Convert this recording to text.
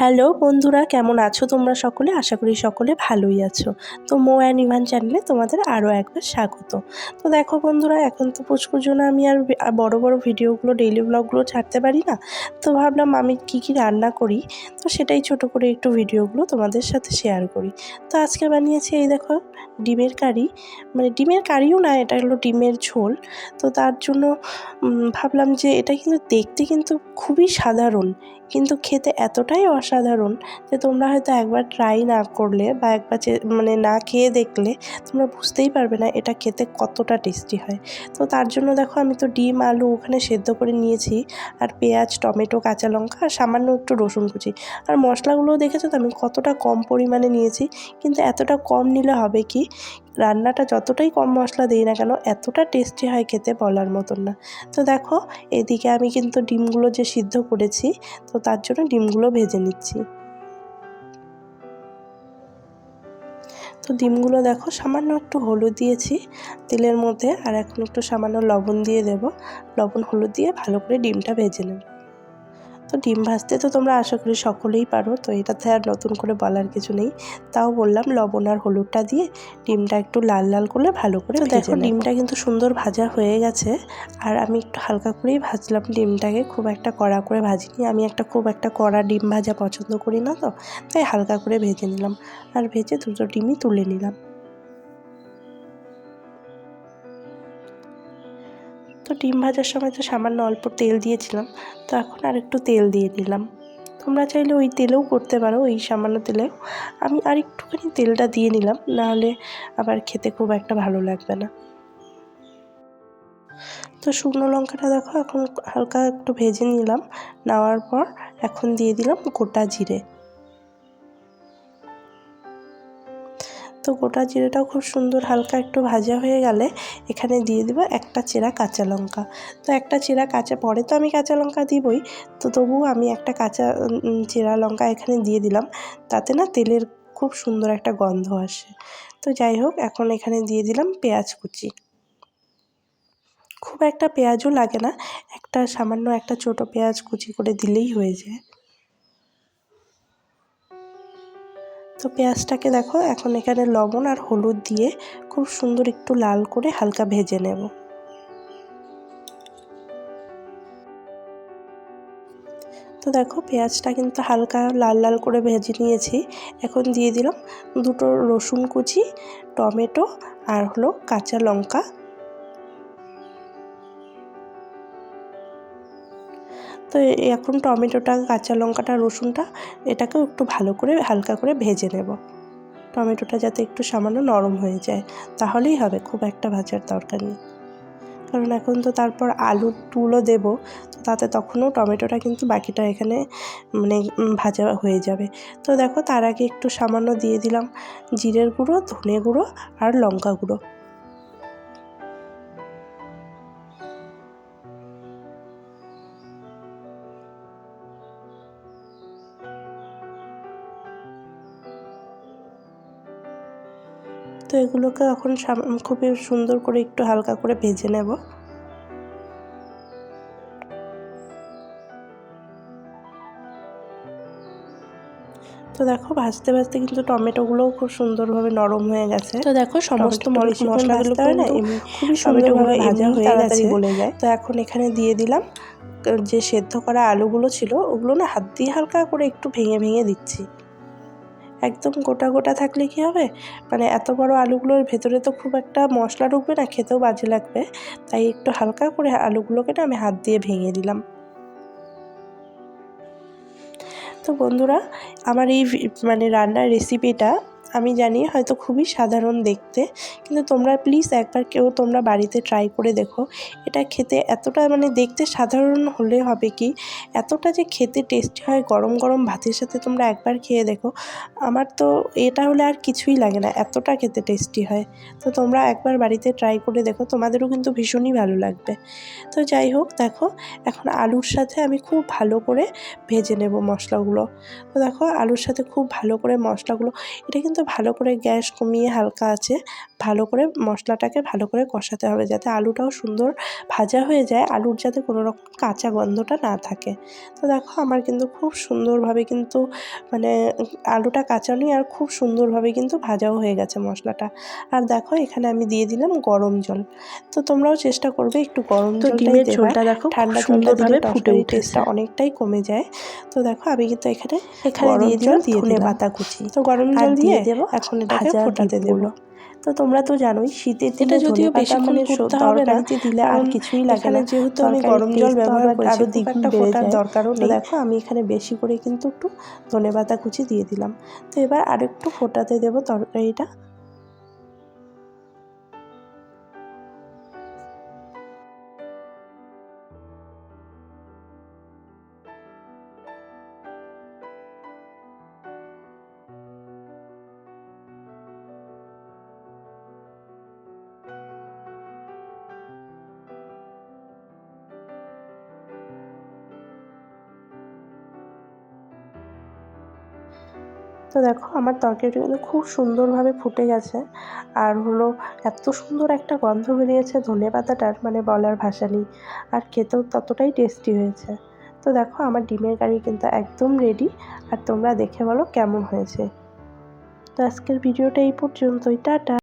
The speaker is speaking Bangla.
হ্যালো বন্ধুরা, কেমন আছো তোমরা সকলে? আশা করি সকলে ভালোই আছো। তো মো অ্যান্ড ইভান চ্যানেলে তোমাদের আরও একবার স্বাগত। তো দেখো বন্ধুরা, এখন তো পুচকুর জন্য আমি আর বড় বড় ভিডিওগুলো ডেইলি ব্লগগুলো ছাড়তে পারি না। তো ভাবলাম আমি কি কি রান্না করি, তো সেটাই ছোট করে একটু ভিডিওগুলো তোমাদের সাথে শেয়ার করি। তো আজকে বানিয়েছি এই দেখো ডিমের কারি। মানে ডিমের কারিও না, এটা হলো ডিমের ঝোল। তো তার জন্য ভাবলাম যে এটা কিন্তু দেখতে কিন্তু খুবই সাধারণ, কিন্তু খেতে এতটাই অসাধারণ যে তোমরা হয়তো একবার ট্রাই না করলে বা একবার মানে না খেয়ে দেখলে তোমরা বুঝতেই পারবে না এটা খেতে কতটা টেস্টি হয়। তো তার জন্য দেখো আমি তো ডিম, আলু ওখানে সেদ্ধ করে নিয়েছি আর পেঁয়াজ, টমেটো, কাঁচা লঙ্কা আর সামান্য একটু রসুন কুচি। আর মশলাগুলোও দেখেছ তো আমি কতটা কম পরিমাণে নিয়েছি, কিন্তু এতটা কম নিলে হবে কি? রান্নাটা যতটাই কম মশলা দিই না কেন, এতটা টেস্টি হয় খেতে বলার মতন না। তো দেখো, এদিকে আমি কিন্তু ডিমগুলো যে সিদ্ধ করেছি, তো তার জন্য ডিমগুলো ভেজে নিচ্ছি। তো ডিমগুলো দেখো, সামান্য একটু হলুদ দিয়েছি তেলের মধ্যে, আর এখন একটু সামান্য লবণ দিয়ে দেব। লবণ, হলুদ দিয়ে ভালো করে ডিমটা ভেজে নেব। তো ডিম ভাজতে তো তোমরা আশা করি সকলেই পারো তো এটাতে আর নতুন করে বলার কিছু নেই। তাও বললাম লবণ আর হলুদটা দিয়ে ডিমটা একটু লাল লাল করলে ভালো করে দেখো ডিমটা কিন্তু সুন্দর ভাজা হয়ে গেছে আর আমি একটু হালকা করেই ভাজলাম ডিমটাকে খুব একটা কড়া করে ভাজিনি। আমি একটা খুব একটা কড়া ডিম ভাজা পছন্দ করি না তো তাই হালকা করে ভেজে নিলাম। আর ভেজে দুটো ডিমই তুলে নিলাম। তো ডিম ভাজার সময় তো সামান্য অল্প তেল দিয়েছিলাম, তো এখন আর একটু তেল দিয়ে নিলাম তোমরা চাইলে ওই তেলেও করতে পারো ওই সামান্য তেলেও। আমি আর একটুখানি তেলটা দিয়ে নিলাম, নাহলে আবার খেতে খুব একটা ভালো লাগবে না। তো শুকনো লঙ্কাটা দেখো, এখন হালকা একটু ভেজে নিলাম, নেওয়ার পর এখন দিয়ে দিলাম গোটা জিরে। তো গোটা জিরেটাও খুব সুন্দর হালকা একটু ভাজা হয়ে গেলে এখানে দিয়ে দেবো একটা চেরা কাঁচা লঙ্কা। তো একটা চেরা কাঁচা, পরে তো আমি কাঁচা লঙ্কা দিবই, তো তবুও আমি একটা কাঁচা চেরা লঙ্কা এখানে দিয়ে দিলাম, তাতে না তেলের খুব সুন্দর একটা গন্ধ আসে। তো যাই হোক, এখন এখানে দিয়ে দিলাম পেঁয়াজ কুচি। খুব একটা পেঁয়াজও লাগে না, একটা সামান্য একটা ছোট পেঁয়াজ কুচি করে দিলেই হয়ে যায়। তো পেঁয়াজটাকে দেখো, এখন এখানে লবণ আর হলুদ দিয়ে খুব সুন্দর একটু লাল করে হালকা ভেজে নেব। তো দেখো, পেঁয়াজটা কিন্তু হালকা লাল লাল করে ভেজে নিয়েছি। এখন দিয়ে দিলাম দুটো রসুন কুচি, টমেটো আর হলো কাঁচা লঙ্কা। তো এখন টমেটোটা, কাঁচা লঙ্কাটা, রসুনটা এটাকেও একটু ভালো করে, হালকা করে ভেজে নেব। টমেটোটা যাতে একটু সামান্য নরম হয়ে যায়, তাহলেই হবে, খুব একটা ভাজার দরকার নেই। কারণ এখন তো তারপর আলু তুলো দেবো, তো তাতে তখনও টমেটোটা কিন্তু বাকিটা এখানে মানে ভাজা হয়ে যাবে। তো দেখো তার আগে একটু সামান্য দিয়ে দিলাম জিরের গুঁড়ো, ধনে গুঁড়ো আর লঙ্কা গুঁড়ো। তো এগুলোকে এখন খুবই সুন্দর করে একটু হালকা করে ভেজে নেব। তো দেখো ভাজতে ভাজতে কিন্তু টমেটোগুলোও খুব সুন্দরভাবে নরম হয়ে গেছে। তো দেখো সমস্ত মশলাগুলো না, খুবই সুন্দরভাবে ভাজা হয়ে গেছে। গলে যায়। তো এখন এখানে দিয়ে দিলাম যে সেদ্ধ করা আলুগুলো ছিল ওগুলো না হাত দিয়ে হালকা করে একটু ভেঙে ভেঙে দিচ্ছি। একদম গোটা গোটা থাকলে কি হবে? মানে এত বড় আলুগুলোর ভেতরে তো খুব একটা মশলা ঢুকবে না, খেতেও বাজে লাগবে। তাই একটু হালকা করে আলুগুলোকে না আমি হাত দিয়ে ভেঙে দিলাম। তো বন্ধুরা, আমার এই মানে রান্নার রেসিপিটা আমি জানি হয়তো খুবই সাধারণ দেখতে, কিন্তু তোমরা প্লিজ একবার কেউ তোমরা বাড়িতে ট্রাই করে দেখো। এটা খেতে এতটা মানে দেখতে সাধারণ হলে হবে কি? এতটা যে খেতে টেস্টি হয় গরম গরম ভাতের সাথে তোমরা একবার খেয়ে দেখো। আমার তো এটা হলে আর কিছুই লাগে না, এতটা খেতে টেস্টি হয়। তো তোমরা একবার বাড়িতে ট্রাই করে দেখো, তোমাদেরও কিন্তু ভীষণই ভালো লাগবে। তো যাই হোক, দেখো, এখন আলুর সাথে আমি খুব ভালো করে ভেজে নেব মশলাগুলো। তো দেখো, আলুর সাথে খুব ভালো করে মশলাগুলো, এটা কিন্তু ভালো করে গ্যাস কমিয়ে হালকা আছে ভালো করে মশলাটাকে ভালো করে কষাতে হবে যাতে আলুটাও সুন্দর ভাজা হয়ে যায় আলুর যাতে কোনো রকম কাঁচা গন্ধটা না থাকে। তো দেখো আমার কিন্তু খুব সুন্দরভাবে কিন্তু মানে আলুটা কাঁচা নেই আর খুব সুন্দরভাবে কিন্তু ভাজাও হয়ে গেছে মশলাটা। আর দেখো এখানে আমি দিয়ে দিলাম গরম জল। তো তোমরাও চেষ্টা করবে একটু গরম জলটাই ঝোলটা দেখো ঠান্ডা সুন্দরভাবে ফুটে টেস্টটা অনেকটাই কমে যায়। তো দেখো আমি কিন্তু এখানে এখানে দিয়ে দিলাম দিয়ে ধনে পাতা কুচি। তো গরম জল দিয়ে দেবো এখন এটাকে ফোটাতে দেবো। তো তোমরা তো জানোই শীতের দিনে এটা যদিও বেশিক্ষণ করতে হবে না, তরকারিতে দিলে আর কিছুই লাগে না। যেহেতু আমি গরম জল ব্যবহার করি করেছি, আরও দ্বিগুণ ফোটার। দরকারও নেই। দেখো আমি এখানে বেশি করে কিন্তু একটু ধনে পাতা কুচি দিয়ে দিলাম। তো এবার আরেকটু ফোটাতে দেবো তরকারিটা। তো দেখো, আমার তরকারিটা কিন্তু খুব সুন্দরভাবে ফুটে গেছে। আর হলো এত সুন্দর একটা গন্ধ বেরিয়েছে ধনে পাতাটার মানে বলার ভাষা নেই। আর খেতেও ততটাই টেস্টি হয়েছে। তো দেখো, আমার ডিমের কারি কিন্তু একদম রেডি আর তোমরা দেখে বলো কেমন হয়েছে। তো আজকের ভিডিওটা এই পর্যন্তই। টাটা!